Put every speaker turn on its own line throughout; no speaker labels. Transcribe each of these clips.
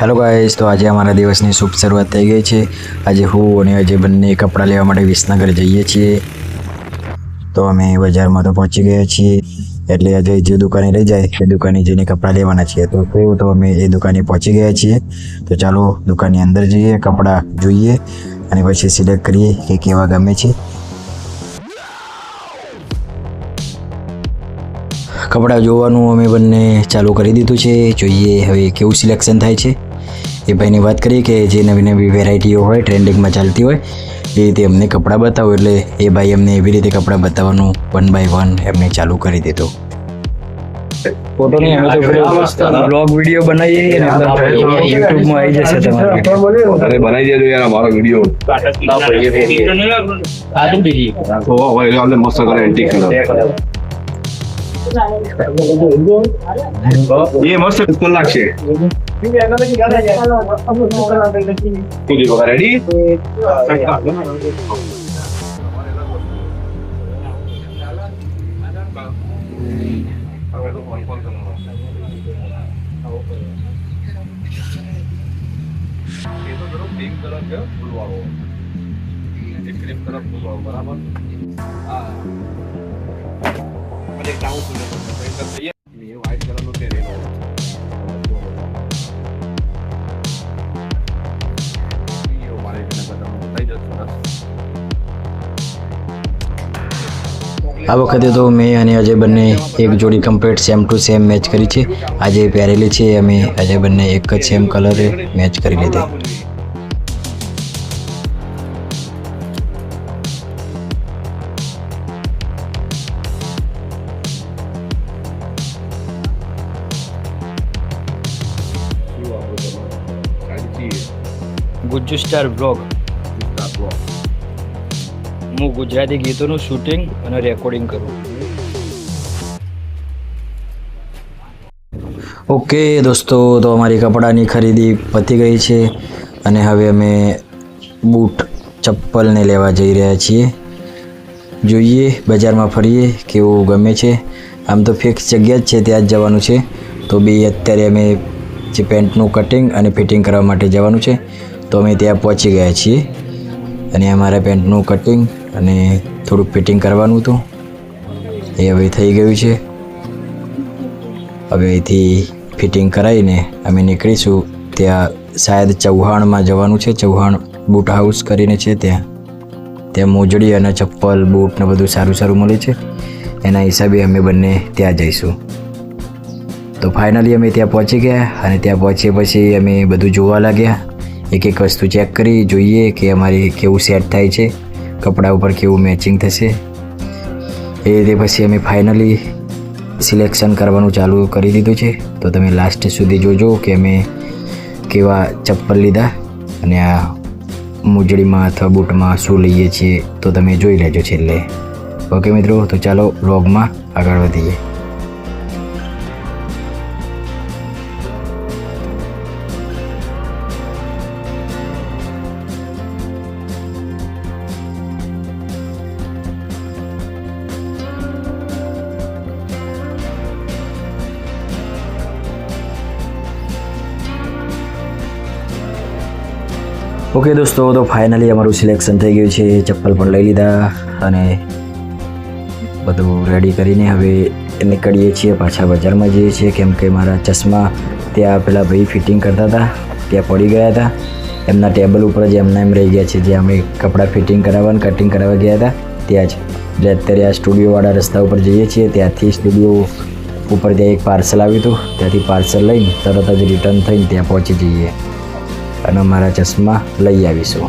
Hello guys તો આજે અમારા દિવસની શુભ શરૂઆત થઈ ગઈ છે. આજે હું અને અજય બંને કપડાં લેવા માટે વિસનગર જઈએ છીએ. તો અમે બજારમાં તો પહોંચી ગયા છીએ. એટલે અજય જે દુકાને લઈ જાય, એ દુકાને જઈને કપડાં લેવાના છીએ. તો કેવું તો અમે એ દુકાને પહોંચી ગયા છીએ. તો ચાલો દુકાનની અંદર જઈએ, કપડાં જોઈએ અને પછી સિલેક્ટ કરીએ કે કેવા ગમે છે. કપડાં જોવાનું અમે બંને ચાલુ કરી દીધું છે. જોઈએ હવે કેવું સિલેક્શન થાય છે. એ ભાઈની વાત કરીએ કે જે નવી નવી વેરાયટીઓ હોય ટ્રેન્ડિંગમાં ચાલતી હોય એ રીતે અમને કપડાં બતાવો. એટલે એ ભાઈ અમને એવી રીતે કપડાં બતાવવાનું વન બાય વન એમને ચાલુ કરી દીધું. ફોટો નહીં અમે તો બ્લોગ વીડિયો બનાવીએ ને યુટ્યુબમાં આવી જશે તમારે
અરે બનાવી દેજો યાર અમારો વીડિયો તો હવે એટલે મસ્ત કરે એન્ટિક એ મસ્ત ઉપર લાગશે કુદી બકા રેડી
આ વખતે તો મેં અને અજય બંને એક જોડી complete same to same match કરી છે. આજે પહેરેલી છે અમે અજય બંને એક જ સેમ કલરે મેચ કરી લીધી. ગુજ્જુ સ્ટાર બ્લોગ હું ગુજરાતી ગીતોનું શૂટિંગ અને રેકોર્ડિંગ કરું. ઓકે દોસ્તો, તો અમારી કપડાની ખરીદી પતી ગઈ છે અને હવે અમે બૂટ, ચપ્પલને લેવા જઈ રહ્યા છીએ. જોઈએ, બજારમાં ફરીએ કેવું ગમે છે. આમ તો ફિક્સ જગ્યા જ છે, ત્યાં જ જવાનું છે. તો બી અત્યારે અમે જે પેન્ટનું કટિંગ અને ફિટિંગ કરવા માટે જવાનું છે, તો અમે ત્યાં પહોંચી ગયા છીએ. અને અમારા પેન્ટનું કટિંગ અને થોડુંક ફિટિંગ કરવાનું હતું. એ હવે થઈ ગયું છે. હવે અહીંથી ફિટિંગ કરાવીને અમે નીકળીશું. ત્યાં શાયદ ચૌહાણમાં જવાનું છે. ચૌહાણ બૂટ હાઉસ કરીને છે ત્યાં. ત્યાં મોજડી અને ચપ્પલ, બૂટ ને બધું સારું સારું મળે છે. એના હિસાબે અમે બંને ત્યાં જઈશું. તો ફાઇનલી અમે ત્યાં પહોંચી ગયા અને ત્યાં પહોંચ્યા પછી અમે બધું જોવા લાગ્યા. એક એક વસ્તુ ચેક કરી, જોઈએ કે અમારી કેવું સેટ થાય છે. કપડા ઉપર કેવું મેચિંગ થશે? એ રીતે પછી અમે ફાઇનલી સિલેક્શન કરવાનું ચાલુ કરી દીધું છે. તો તમે લાસ્ટ સુધી જોજો કે અમે કેવા ચપ્પલ લીધા અને આ મોજડીમાં અથવા બૂટમાં શું લઈએ છીએ, તો તમે જોઈ લેજો છેલ્લે. ઓકે મિત્રો, તો ચાલો વ્લોગમાં આગળ વધીએ. ઓકે દોસ્તો, તો ફાઇનલી અમારું સિલેક્શન થઈ ગયું છે. ચપ્પલ પણ લઈ લીધા અને બધું રેડી કરીને હવે નીકળીએ છીએ પાછા બજારમાં જઈએ છીએ. કેમ કે મારા ચશ્મા ત્યાં પેલા ભાઈ ફિટિંગ કરતા હતા, ત્યાં પડી ગયા હતા. એમના ટેબલ ઉપર જ એમના એમ રહી ગયા છે જે અમે કપડાં ફિટિંગ કરાવવા અને કટિંગ કરાવવા ગયા હતા. ત્યાં જ એટલે અત્યારે આ સ્ટુડિયોવાળા રસ્તા ઉપર જઈએ છીએ, ત્યાંથી સ્ટુડિયો ઉપર ત્યાં એક પાર્સલ આવ્યું હતું. ત્યાંથી પાર્સલ લઈને તરત જ રિટર્ન થઈને ત્યાં પહોંચી જઈએ. અને અમારા ચશ્મા લઈ આવીશું.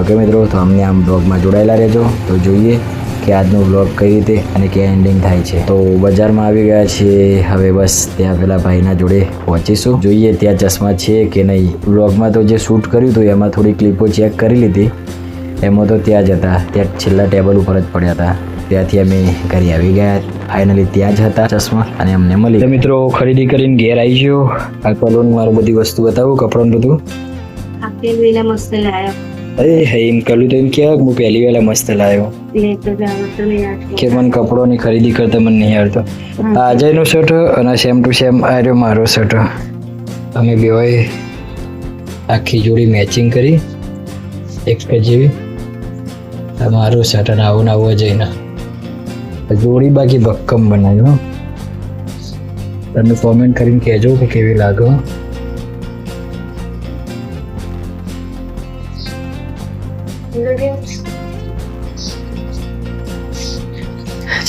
ઓકે મિત્રો તો અમને આમ બ્લોગમાં જોડાયેલા રહેજો. તો જોઈએ કે આજનો બ્લોગ કઈ રીતે અને ક્યાં એન્ડિંગ થાય છે. તો બજારમાં આવી ગયા છીએ. હવે બસ ત્યાં પેલા ભાઈના જોડે પહોંચીશું. જોઈએ ત્યાં ચશ્મા છે કે નહીં. બ્લોગમાં તો જે શૂટ કર્યું હતું એમાં થોડી ક્લિપો ચેક કરી લીધી. એમાં તો ત્યાં જ હતા. ત્યાં છેલ્લા ટેબલ ઉપર જ પડ્યા હતા. ત્યાંથી અમે ઘરે આવી ગયા. ફાઇનલી ત્યાં જ હતા ચશ્મા અને અમને મળી. મિત્રો ખરીદી કરીને ઘેર આવી ગયો આ કલોન મારું બધી વસ્તુ બતાવું કપડાનું બધું.
આખી વેલા મસ્ત લાયો
અરે એમ કહ્યું તો એમ કે હું પહેલી વેલા મસ્ત
તો લઈ
કે મને કપડોની ખરીદી કરતા મને નહીં આવડતો આ અજયનો શર્ટ અને સેમ ટુ સેમ આવ્યો મારો શર્ટ અમે બે આખી જોડી મેચિંગ કરી એક જેવી મારો શર્ટ અને આવું ને આવું જઈને જોડી બાકી ભક્કમ બનાવ્યું હો. તમે કોમેન્ટ કરીને કહેજો કે કેવી લાગે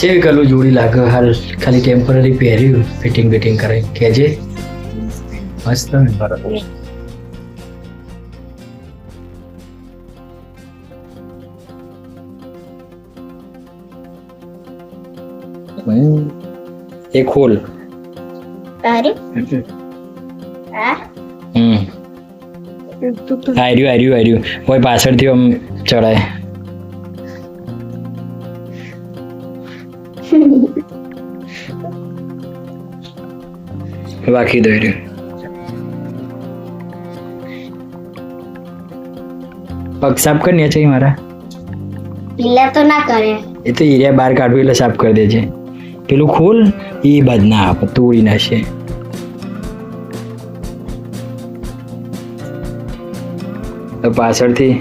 કેવી કલું જોડી લાગે હાલ ખાલી ટેમ્પરરી પહેર્યું ફિટિંગ બિટિંગ કરાવી કહેજે. મસ્ત. ને બરાબર એ ખોલ
તારે આ?
હમ. આર્યું આર્યું આર્યું કોઈ પાછળથી આમ ચડાય. વાકી દો રહ્યું પગ સાફ કરી છે મારા
પીલા તો ના કરે
એ તો એરિયા બહાર કાઢવું એટલે સાફ કરી દેજે પેલું ખોલ એ બાદ ના આપ તોડી નાખશે તો પાછળથી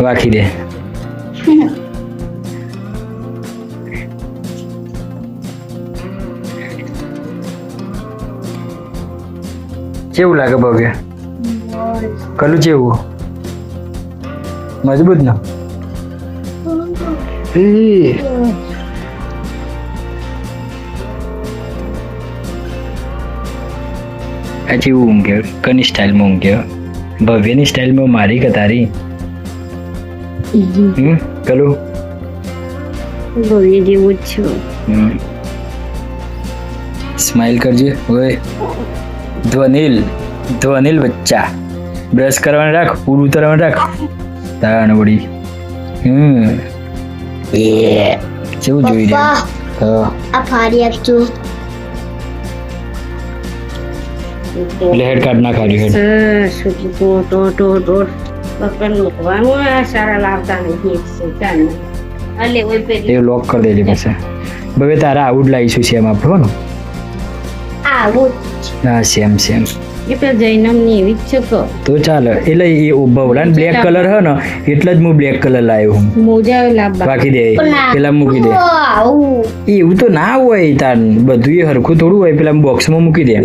વાખી દે. કેવું લાગે ભવ્ય કલું કેવું? મજબૂત ના? એ. હું જેવું ઊંઘે કની સ્ટાઇલમાં ઊંઘ્યો ભવ્યની સ્ટાઇલમાં મારી કે તારી? હમ કલું
ભવ્ય જેવું જ છું
હમ સ્માઇલ કરજે ઓય ધ્વનિલ ધ્વનિલ બચ્ચા બ્રશ કરવાનું રાખ પૂરું ઉતરવાનું રાખ તાણ વળી હમ એ કેવું જોઈ રહ્યા હા
આ ફાડી આપજો
એટલે હેડ કાર્ડ ના ખાલી હેડ
સુધી તો તો તો તો પકડ મૂકવાનું આ સારા લાવતા નથી એક અલે ઓય પેલી
એ લોક કરી દેજે પછી. હવે તારા આઉટ લાવીશું સેમ આપણો ને?
આઉટ
હા સેમ સેમ
એ પેલા જૈનમ એવી જ છે કહો
તો ચાલે એટલે એ બવલા બ્લેક કલર હે ને? એટલે જ હું બ્લેક કલર લાવ્યો હું.
મોજા લાવવા
બાકી દે પેલા મૂકી દે. એવું તો ના હોય તાર બધું એ હરખું થોડું હોય. પેલા બોક્સમાં મૂકી દે.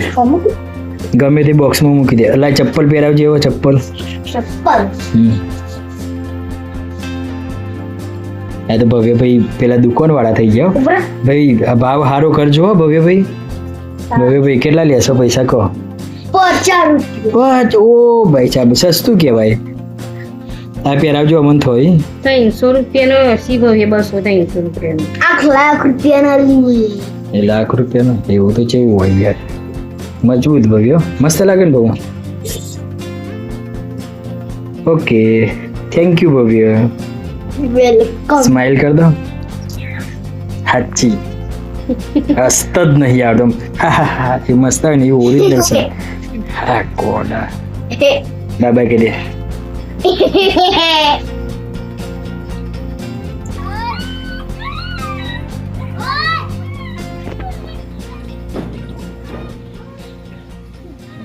ગમે તે બોક્સમાં મૂકી દે. અલા ચપ્પલ પહેરાવજે એવો ચપ્પલ.
ચપ્પલ?
હમ. આ તો ભવ્યભાઈ પેલા દુકાન વાળા થઈ ગયા ભાઈ ભાવ સારો કરજો હો ભવ્ય ભાઈ કેટલા લેશો પૈસા કહો? પાંચ ઓ ભાઈ સાહેબ સસ્તું કહેવાય. આ પહેરાવજો અમન થોય.
ત્રણસો રૂપિયાનો અસી ભવ્ય બસો ત્રણસો રૂપિયાનો?
આઠ લાખ રૂપિયાના
લાખ રૂપિયાનો? એવું તો કેવું હોય યાર. મજબૂત ભવ્યો મસ્ત લાગે ને બહુ? Okay. Thank you Bhavya
welcome
smile કર દો. હાચી. હસ્ત જ નહીં આવડો એ મસ્ત હોય ને એવું ઓરિજિનલ છે. હા કોડા બાબા કે દે.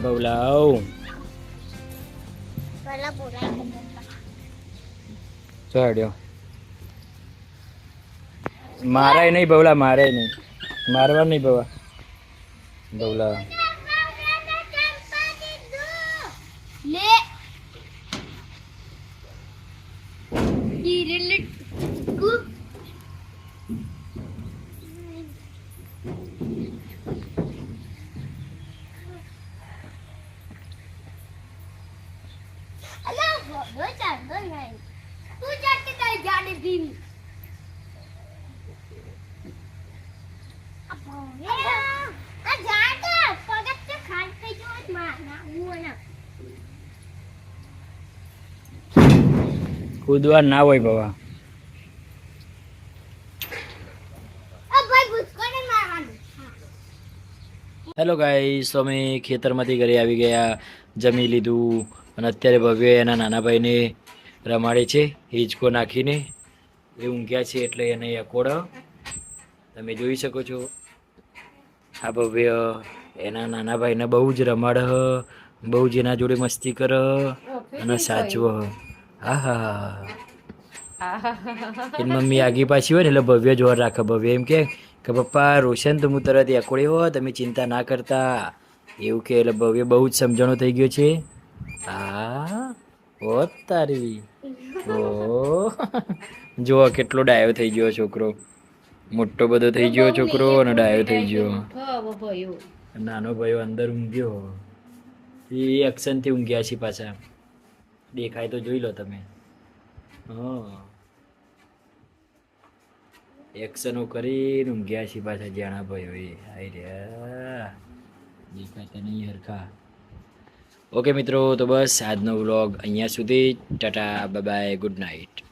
બવલાવ ચડ્યો મારાય નહીં બવલા મારે નહીં મારવા નહીં બવા બવલા
લે ઈરેલે કુ અલા ભગો ચાંદો નહીં તું જાતે કઈ જાને ભીમ આ જાતે પગત તો ખાટ થઈ જો માં ના હું ના
કૂદવા ના હોય
મારવાનું.
હેલો ગાઈસ અમે ખેતરમાંથી ઘરે આવી ગયા જમી લીધું અને અત્યારે ભવ્ય એના નાના ભાઈને રમાડે છે હિંચકો નાખીને. એ ઊંઘ્યા છે એટલે એને અકોડ તમે જોઈ શકો છો. આ ભવ્ય એના નાના ભાઈને બહુ જ રમાડ બહુ જ એના જોડે મસ્તી કર અને સાચવ એની મમ્મી આગી પાછી હોય ને એટલે ભવ્ય જોર રાખે. ભવ્ય એમ કે કે પપ્પા રોશન તો હું તરત એકોડી હો તમે ચિંતા ના કરતા. એવું કે એટલે ભવ્ય બહુ જ સમજણો થઈ ગયો છે. હા ઓ તારી. ઓ જો કેટલો ડાયો થઈ ગયો છોકરો. મોટો બધો થઈ ગયો છોકરો અને ડાયો થઈ ગયો. નાનો ભાઈઓ અંદર ઊંઘ્યો. એ એક્શનથી ઊંઘ્યા છે પાછા. દેખાય તો જોઈ લો તમે. હા. એક્શનો કરીને ઊંઘ્યા છે પાછા જાણા ભાઈ આઈ રહ્યા દેખાતા નહીં હરખા. ઓકે મિત્રો, તો બસ આજનો વ્લોગ અહીંયા સુધી. Tata bye good night